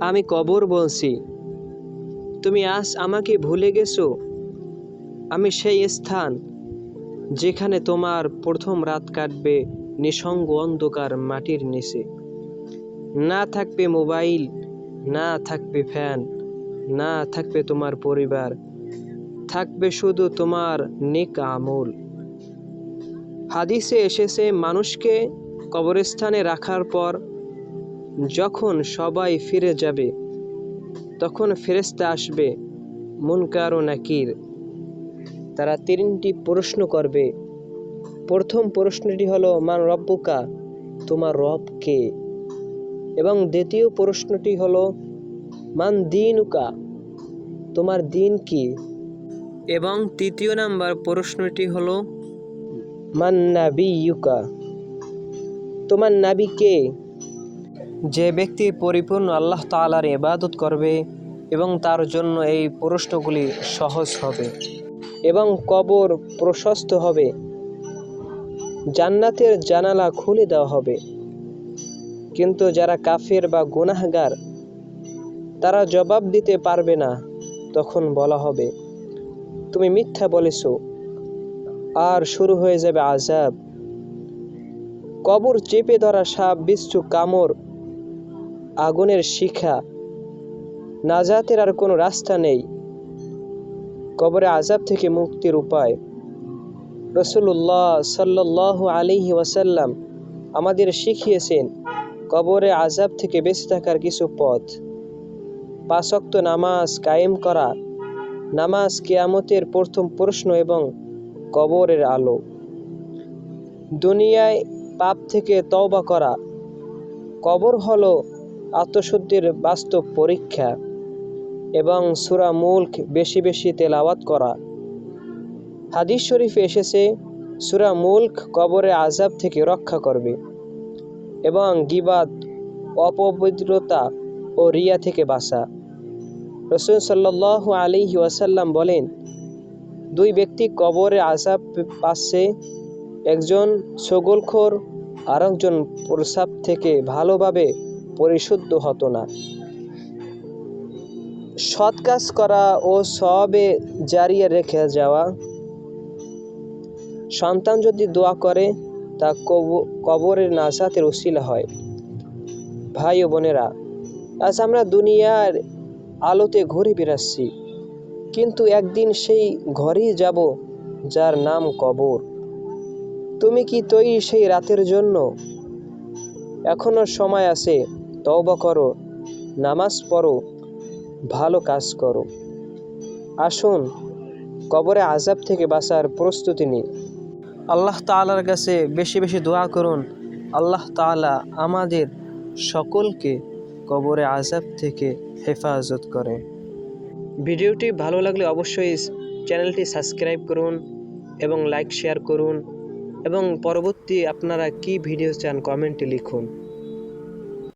আমি কবর বলছি। তুমি আজ আমাকে ভুলে গেছো? আমি সেই স্থান যেখানে তোমার প্রথম রাত কাটবে নিঃসঙ্গ অন্ধকার মাটির নিচে। না থাকবে মোবাইল, না থাকবে ফ্যান, না থাকবে তোমার পরিবার, থাকবে শুধু তোমার নেক আমল। হাদিসে এসেছে, মানুষকে কবরস্থানে রাখার পর যখন সবাই ফিরে যাবে, তখন ফেরেস্তা আসবে, মুনকার ও নাকির। তারা তিনটি প্রশ্ন করবে। প্রথম প্রশ্নটি হলো, মান রব্বুকা? তোমার রব কে? এবং দ্বিতীয় প্রশ্নটি হলো, মান দিনুকা? তোমার দিন কি? এবং তৃতীয় নাম্বার প্রশ্নটি হলো, মান নাবিয়ুকা? তোমার নাবি কে? যে ব্যক্তি পরিপূর্ণ আল্লাহ তাআলার ইবাদত করবে এবং তার জন্য এই প্রশ্নগুলি সহজ হবে এবং কবর প্রশস্ত হবে, জান্নাতের জানালা খুলে দেওয়া হবে। কিন্তু যারা কাফের বা গুনাহগার, তারা জবাব দিতে পারবে না, তখন বলা হবে, তুমি মিথ্যা বলেছ, আর শুরু হয়ে যাবে আজাব কবর চেপে ধরা সাপ, বিচ্ছু কামড় আগুনের শিখা। নাজাতের আর কোনো রাস্তা নেই। কবরে আজাব থেকে মুক্তির উপায়। রসুল্লাহ সাল্লাহ আলিহি ওয়াসাল্লাম আমাদের শিখিয়েছেন, কবরে আজাব থেকে বেঁচে থাকার কিছু পথ। পাশক্ত নামাজ কায়েম করা, নামাজ কেয়ামতের প্রথম প্রশ্ন এবং কবরের আলো। দুনিয়ায় পাপ থেকে তওবা করা, কবর হলো আত্মশুদ্ধির বাস্তব পরীক্ষা এবং সুরা মুল্ক বেশি বেশি তেলাওয়াত করা। হাদিস শরীফে এসেছে, সুরা মুল্ক কবরে আজাব থেকে রক্ষা করবে এবং গিবাদ, অপবিত্রতা ও রিয়া থেকে বাঁচা। রসুল সাল্লাহ আলিহি ওয়াসাল্লাম বলেন, দুই ব্যক্তি কবরে আজাব পাচ্ছে, একজন সগোলখোর আর একজন প্রসাব থেকে ভালোভাবে পরিশুদ্ধ হতো না। সৎ কাজ করা ও সবে জারিয়ে রেখে যাওয়া। সন্তান যদি দোয়া করে, তা কবরের নাজাতের উশিলা হয়। ভাই ও বোনেরা, আজ আমরা দুনিয়ার আলোতে ঘুরে বেড়াচ্ছি। কিন্তু একদিন সেই ঘরেই যাব, যার নাম কবর। তুমি কি তৈরি সেই রাতের জন্য? এখনও সময় আছে। তওবা করো, নামাজ পড়ো, ভালো কাজ করো। আসুন, কবরে আজাব থেকে বাঁচার প্রস্তুতি নিই। আল্লাহ তাআলার কাছে বেশি বেশি দোয়া করুন। আল্লাহ তাআলা আমাদের সকলকে কবরে আজাব থেকে হেফাজত করে। ভিডিওটি ভালো লাগলে অবশ্যই চ্যানেলটি সাবস্ক্রাইব করুন এবং লাইক শেয়ার করুন এবং পরবর্তী আপনারা কি ভিডিও চান কমেন্টে লিখুন।